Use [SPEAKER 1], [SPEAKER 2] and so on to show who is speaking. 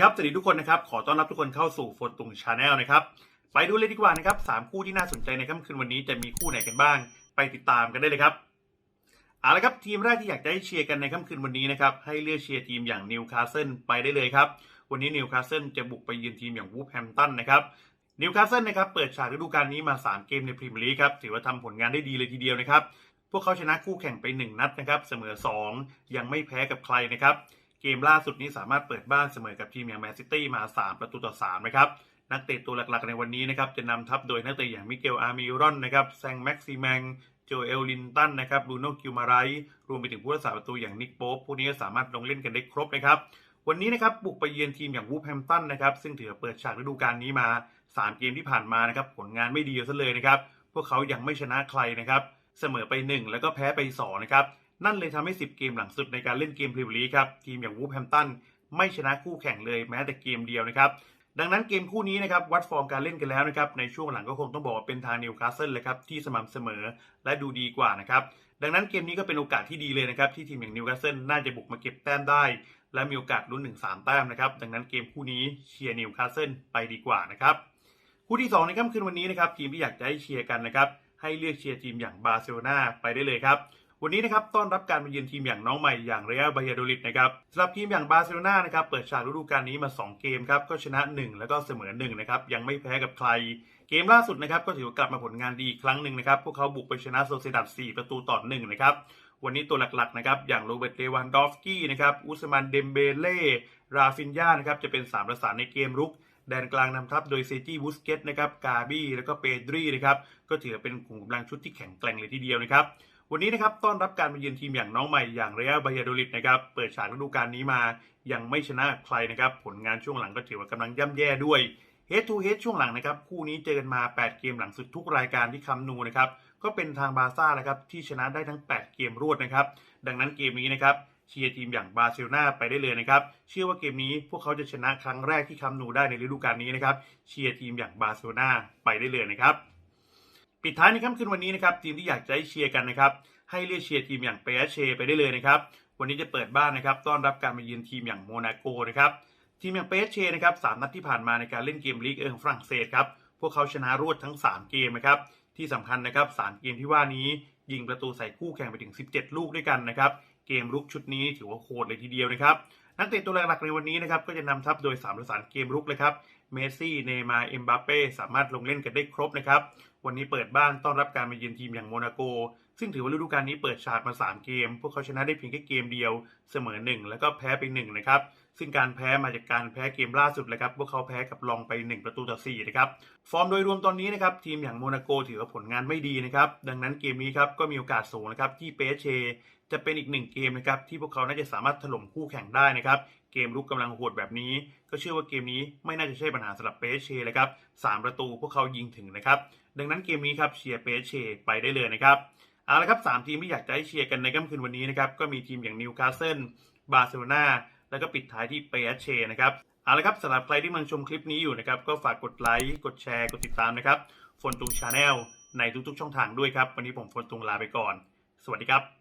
[SPEAKER 1] ครับ สวัสดีทุกคนนะครับ ขอต้อนรับทุกคนเข้าสู่โฟนตุงชาแนลนะครับ ไปดูเลยดีกว่านะครับสามคู่ที่น่าสนใจในค่ำคืนวันนี้จะมีคู่ไหนกันบ้าง ไปติดตามกันได้เลยครับ เอาละครับทีมแรกที่อยากจะให้เชียร์กันในค่ำคืนวันนี้นะครับ ให้เลือกเชียร์ทีมอย่างนิวคาสเซิลไปได้เลยครับ วันนี้นิวคาสเซิลจะบุกไปเยือนทีมอย่างวูฟแฮมตันนะครับนิวคาสเซิลนะครับเปิดฉากฤดูกาลนี้มา 3 เกมในพรีเมียร์ลีกครับถือว่าทำผลงานได้ดีเลยทีเดียวนะครับ พวกเขาชนะคู่แข่งไป 1 นัดนะครับเสมอ 2 ยังไม่แพ้กับใครนะครับ เกมล่าสุดนี้สามารถเปิดบ้านเสมอกับทีมอย่างแมนซิตี้มา 3 ประตูต่อ 3 นะครับ นักเตะตัวหลักๆในวันนี้นะครับ จะนำทัพโดยนักเตะอย่างมิเกลอาร์มิรอนนะครับแซงแม็กซิแมงโจเอลลินตันนะครับบรูโน่กิวมาไรรวมไปถึงผู้รักษาประตูอย่างนิกโป๊ปพวกนี้ก็สามารถลงเล่นกันได้ครบนะครับ วันนี้นะครับบุกไปเยือนทีมอย่างวูฟแฮมตันนะครับซึ่งถือเปิดฉากฤดูกาลนี้มา 3 เกมที่ผ่านมานะครับผลงานไม่ดีซะเลยนะครับพวกเขายังไม่ชนะใครนะครับเสมอไป 1 แล้วก็แพ้ไป2นะครับ นั่นเลยทำให้ 10 เกมหลังสุดในการเล่นเกมพรีเมียร์ลีกครับทีมอย่างวูฟแฮมตันไม่ชนะคู่แข่งเลยแม้แต่เกมเดียวนะครับดังนั้นเกมคู่นี้นะครับวัดฟอร์มการเล่นกันแล้วนะครับในช่วงหลังก็คงต้องบอกว่าเป็นทางนิวคาสเซิลเลยครับที่สม่ำเสมอและดูดีกว่านะครับดังนั้นเกมนี้ก็เป็นโอกาสที่ดีเลยนะครับที่ทีมอย่างนิวคาสเซิลน่าจะบุกมาเก็บแต้มได้ และมีโอกาสลุ้นถึง3แต้มนะครับดังนั้นเกมคู่นี้เชียร์นิวคาสเซิลไปดีกว่านะครับคู่ที่ 2 ในค่ำคืนวันนี้นะครับทีมที่อยากจะให้เชียร์กันนะครับให้เลือกเชียร์ทีมอย่างบาร์เซโลนาไปได้เลยครับ วันนี้นะครับต้อนรับการมาเยือนทีมอย่างน้องใหม่อย่างเรอัลบายาโดลิดนะครับสำหรับทีมอย่างบาร์เซโลนานะครับเปิดฉากฤดูกาลนี้มา 2 เกมครับก็ชนะ 1 แล้วก็เสมอ1นะครับยังไม่แพ้กับใคร เกมล่าสุดนะครับก็ถือว่ากลับมาผลงานดีอีกครั้งหนึ่งนะครับพวกเขาบุกไปชนะโซเซดัด4 ประตูต่อ1นะครับวันนี้ตัวหลักๆนะครับอย่างโรเบิร์ตเลวันดอฟสกี้นะครับอุสมานเดมเบเล่ราฟินยานะครับจะเป็นสามประสานในเกมรุกแดนกลางนำทัพโดยเซจิบุสเกตนะครับกาบี้แล้วก็เปดรีนะครับก็ถือเป็นกลุ่มกำลังชุดที่แข็งแกร่งเลยทีเดียวนะครับ วันนี้นะครับต้อนรับการมาเยือนทีมอย่างน้องใหม่อย่างเรอัลบายาโดลิดนะครับเปิดฉากฤดูกาลนี้มายังไม่ชนะใครนะครับผลงานช่วงหลังก็ถือว่ากำลังย่ำแย่ด้วย Head to Head ช่วงหลังนะครับคู่นี้เจอกันมา 8 เกมหลังสุดทุกรายการที่คัมนูนะครับก็เป็นทางบาซ่านะครับที่ชนะได้ทั้ง 8 เกมรวดนะครับดังนั้นเกมนี้นะครับเชียร์ทีมอย่างบาร์เซโลนาไปได้เลยนะครับเชื่อว่าเกมนี้พวกเขาจะชนะครั้งแรกที่คัมนูได้ในฤดูกาลนี้นะครับเชียร์ทีมอย่างบาร์เซโลนาไปได้เลยนะครับ ปิดท้ายในค่ำคืนวันนี้นะครับทีมที่อยากจะให้เชียร์กันนะครับให้เลือกเชียร์ทีมอย่างเปเชไปได้เลยนะครับวันนี้จะเปิดบ้านนะครับต้อนรับการมาเยือนทีมอย่างโมนาโกนะครับทีมอย่างเปเชนะครับสามนัดที่ผ่านมาในการเล่นเกมลีกเอิงฝรั่งเศสครับพวกเขาชนะรวดทั้ง 3 เกมนะครับที่สำคัญนะครับสามเกมที่ว่านี้ยิงประตูใส่คู่แข่งไปถึง 17 ลูกด้วยกันนะครับเกมรุกชุดนี้ถือว่าโหดเลยทีเดียวนะครับ นักเตะตัวหลักในวันนี้นะครับก็จะนำทัพโดยสามประสานเกมรุกเลยครับ เมสซี่ เนย์มาร์เอ็มบัปเป้สามารถลงเล่นกันได้ครบนะครับ วันนี้เปิดบ้านต้อนรับการมาเยือนทีมอย่างโมนาโก ซึ่งถือว่าฤดูกาลนี้เปิดฉากมา 3 เกม พวกเขาชนะได้เพียงแค่เกมเดียว เสมอ 1 แล้วก็แพ้ไป1นะครับ ซึ่งการแพ้มาจากการแพ้เกมล่าสุดเลยครับพวกเขาแพ้กับลองไป 1 ประตูต่อ4นะครับฟอร์มโดยรวมตอนนี้นะครับทีมอย่างโมนาโกถือว่าผลงานไม่ดีนะครับดังนั้นเกมนี้ครับก็มีโอกาสสูงนะครับที่เปเชจะเป็นอีกหนึ่งเกมนะครับที่พวกเขาน่าจะสามารถถล่มคู่แข่งได้นะครับเกมรุกกำลังโหดแบบนี้ ก็เชื่อว่าเกมนี้ไม่น่าจะใช่ปัญหาสำหรับเปเชเลยครับสามประตูพวกเขายิงถึงนะครับดังนั้นเกมนี้ครับเชียร์เปเชไปได้เลยนะครับเอาละครับสามทีมที่อยากจะให้เชียร์กันในค่ำคืนวันนี้นะครับก็มีทีมอย่างนิวคาสเซิลบาร์เซโลนา แล้วก็ปิดท้ายที่เปเชนะครับเอาละครับสำหรับใครที่มันชมคลิปนี้อยู่นะครับก็ฝากกดไลค์กดแชร์กดติดตามนะครับฝนตุงชาแนลในทุกๆ ช่องทางด้วยครับ วันนี้ผมฝนตุงลาไปก่อน สวัสดีครับ